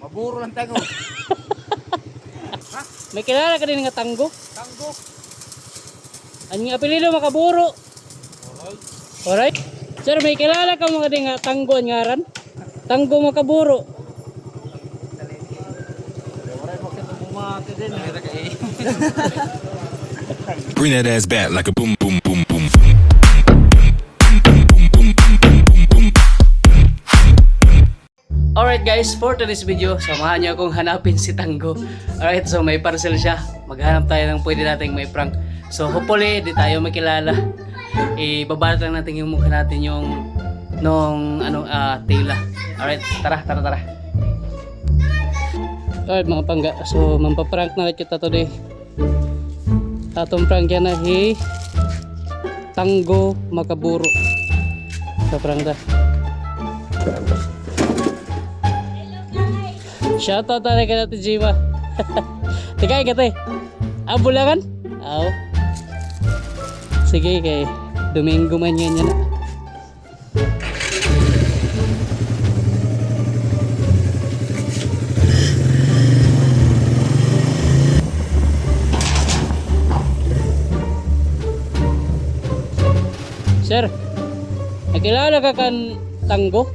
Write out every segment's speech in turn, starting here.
Maburo lang tayo. May kilala ka din nga tanggo. Tanggo. Ang apelido makaburo. Alright? Sir, may kilala ka mga din nga tanggo ang ngaran? Tanggo makaburo. Bring that ass back like a boom, boom, guys, for today's video, samahan niyo akong hanapin si Tanggo. Alright, so may parcel siya. Maghanap tayo ng pwede nating may prank. So hopefully, di tayo makilala. Ibabalot lang natin yung mukha natin yung nung ano, ah, tela. Alright, tara, tara, tara. Alright mga pangga, so mampaprank na kita today. Atong prank yan na hi Tanggo Makaburo. Sa prank da. Shoutout tayo kay Ate Jima. Tika, ikate. Ah, bulangan? Oo. Sige, kay Domingo man yan yan. Sir, nakilala ka kan Tanggo?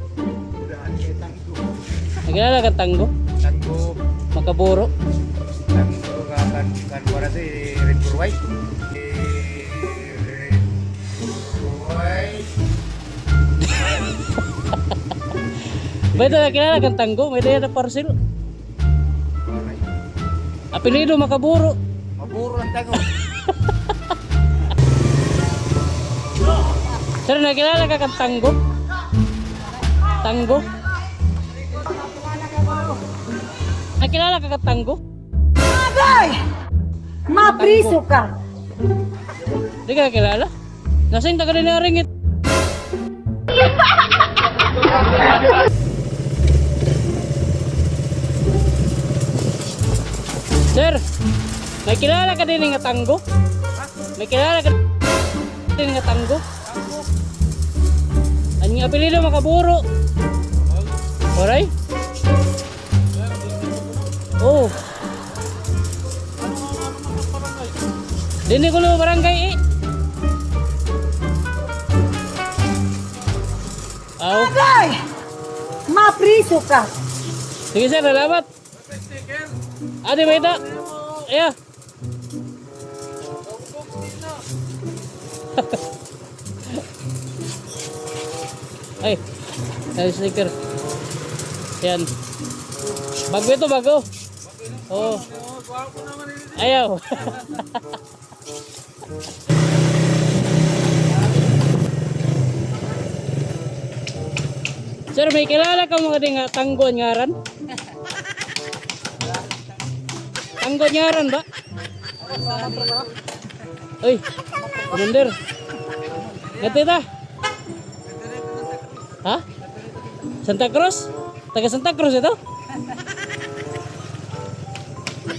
Nakilala ka Tanggo? Tanggo. Tanggo ka kan kan wala si Red Burway. May ito nakilala kang tanggo, may daya na parcel. Apelido makaburo. Maburo lang tayo. Sir, nakilala ka kang tanggo? Tanggo? Nakilala ka kang tanggo? Agay! Mapriso ka! Hindi ka nakilala? Nasaan taga rin naringit? Sir, may kilala ka din nga tanggo? May kilala ka din nga tanggo? Ang apelido makaburo. Oray? Oh. Dini ko lo barangay eh. Aw. Agay! Mapriso ka! Sige sir, salamat. Adi ba ito? Iya. Ay, ay sticker. Yan. Bago ito, bago. Oo. Ayaw. Sir, may kilala ka mga di nga tanggo ang ngaran? Tanggo ang ngaran ba? Uy, commander. Ngati ta? Ha? Santa Cruz? Taga Santa Cruz ito?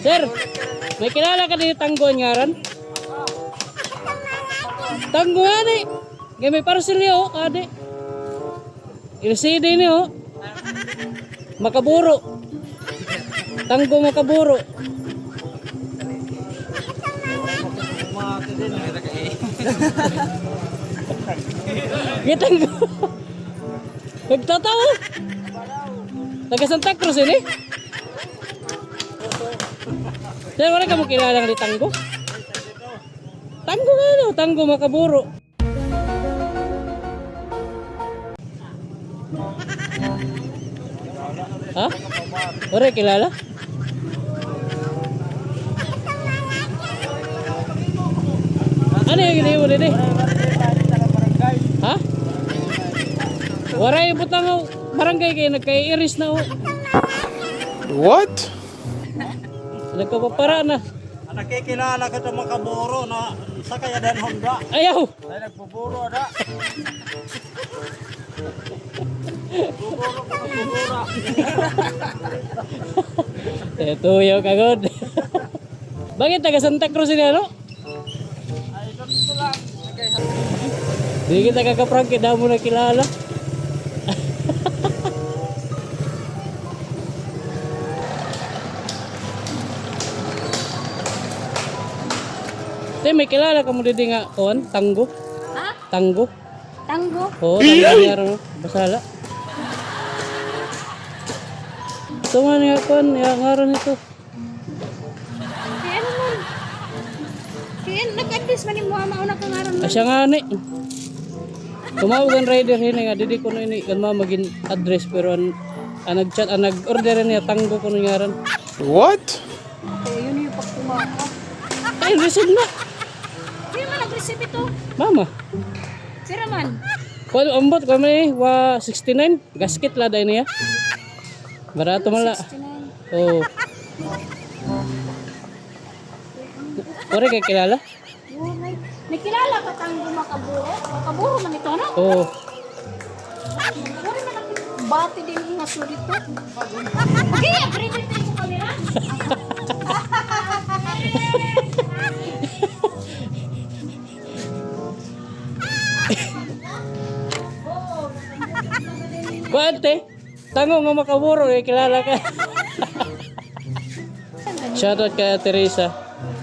Sir, may kilala ka din tanggo ang ngaran? Tanggo nga ni. Ngay may parcel niya oh, ade. LCD niyo. Makaburo. Tanggo makaburo. Din. Gitanggo. Nagtatawa. Taga Santa Cruz ini. Sir, wala ka mo kilala ni Tanggo? Tanggo nga no, Tanggo makaburo. Ha? Wala kilala? Ano yung gini mo dede? Ha? Waray butang ang barangay kayo nagkay-iris na oh. What? Nagkapapara na. Nakikilala ka sa makaburo na sa kaya din Honda. Ayaw! Ay nagbuburo na. Buburo ko nagbubura. Tuyo kagod. Bakit taga Santa Cruz ini ano? Ay ganito lang. Di kita kakaprank kita mo na kilala. Te, may kilala ka mo didi nga, kuan, tanggo. Ha? Tanggo. Tanggo? Oo, tanggo niya ron, basala. Ito nga niya, kuan, nga nga ron ito. Kaya ano man? Kaya nag-address man mo mauna ka nga man. Asya nga ni. Tumawag ang rider hini nga, didi ko na ini, kan ma maging address, pero an, an nag-chat, an nag-order niya, tanggo ko nga ron. What? Kaya yun yung pagkumaka. Ay, receive na. Nag-receive ito. Mama. Sira man. Kuan ambot ko may wa 69 gasket la dai niya. Barato man la. 69. Oh. Ore kay kilala? Oh, may, may kilala ka tanggo makaburo? Makaburo man ito, no? Oh. Wala man ang bati din yung aso dito. Okay, print tayo ko kamera. Kuante. Tango nga makaburo kay kilala ka. Shoutout kay Teresa.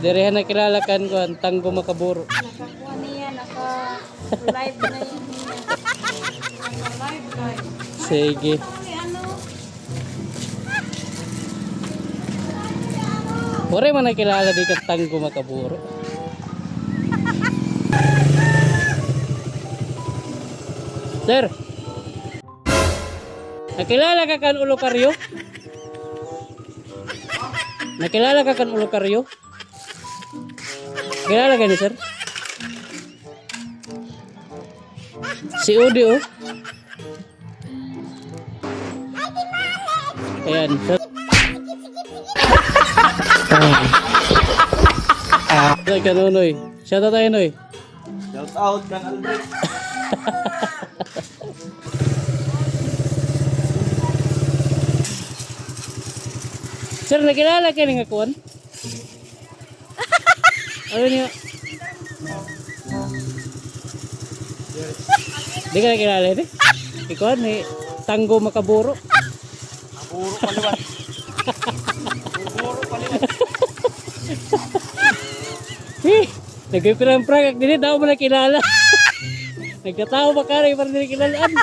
Direhan na kilala kan ko ang tanggo makaburo. Nakakuha niya, naka-live na guys. Sige. Ay, ano? Man na kilala di ka tanggo makaburo. Sir. Nakilala ka kan ulo karyo? Nakilala ka kan ulo karyo? Kilala ka ni sir? Si Udi oh. Ayan. sir. Ay, kanunoy. Shout out tayo, Noy. Shout out kang Albert. Sir, nakilala ka nga kuwan? Ano niya? Di ka nakilala ni? Ikaw ni Tanggo Makaburo. Puro paliwan. Puro paliwan. Eh, nagpipirang prank. Dili daw mo nakilala. Nagkatawa pa ka rin para hindi kilalaan.